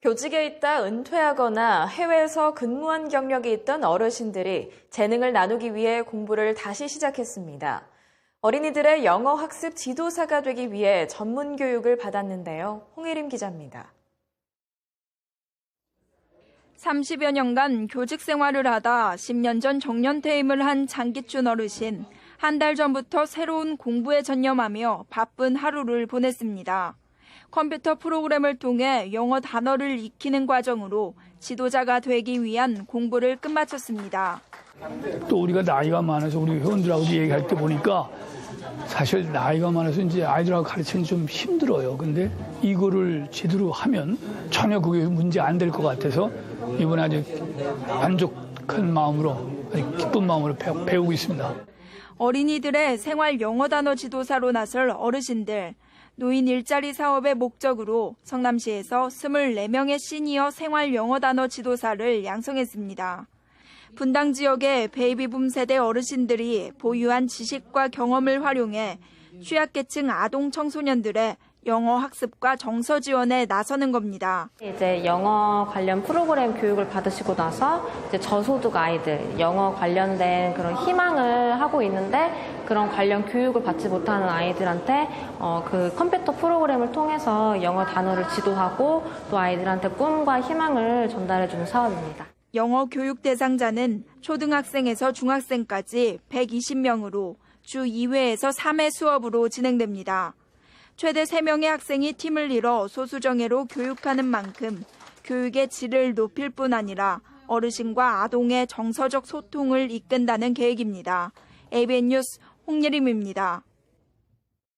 교직에 있다 은퇴하거나 해외에서 근무한 경력이 있던 어르신들이 재능을 나누기 위해 공부를 다시 시작했습니다. 어린이들의 영어 학습 지도사가 되기 위해 전문 교육을 받았는데요. 홍혜림 기자입니다. 30여 년간 교직 생활을 하다 10년 전 정년 퇴임을 한 장기춘 어르신. 한 달 전부터 새로운 공부에 전념하며 바쁜 하루를 보냈습니다. 컴퓨터 프로그램을 통해 영어 단어를 익히는 과정으로 지도자가 되기 위한 공부를 끝마쳤습니다. 또 우리가 나이가 많아서 우리 회원들하고도 얘기할 때 보니까 사실 나이가 많아서 이제 아이들하고 가르치는 좀 힘들어요. 근데 이거를 제대로 하면 전혀 그게 문제 안 될 것 같아서 이번에 아주 만족한 마음으로 기쁜 마음으로 배우- 배우고 있습니다. 어린이들의 생활 영어 단어 지도사로 나설 어르신들. 노인 일자리 사업의 목적으로 성남시에서 24명의 시니어 생활 영어 단어 지도사를 양성했습니다. 분당 지역의 베이비붐 세대 어르신들이 보유한 지식과 경험을 활용해 취약계층 아동 청소년들의 영어 학습과 정서 지원에 나서는 겁니다. 이제 영어 관련 프로그램 교육을 받으시고 나서 이제 저소득 아이들, 영어 관련된 그런 희망을 하고 있는데 그런 관련 교육을 받지 못하는 아이들한테 어, 그 컴퓨터 프로그램을 통해서 영어 단어를 지도하고 또 아이들한테 꿈과 희망을 전달해 주는 사업입니다. 영어 교육 대상자는 초등학생에서 중학생까지 120명으로 주 2회에서 3회 수업으로 진행됩니다. 최대 3명의 학생이 팀을 이뤄 소수정예로 교육하는 만큼 교육의 질을 높일 뿐 아니라 어르신과 아동의 정서적 소통을 이끈다는 계획입니다. ABN 뉴스 홍예림입니다.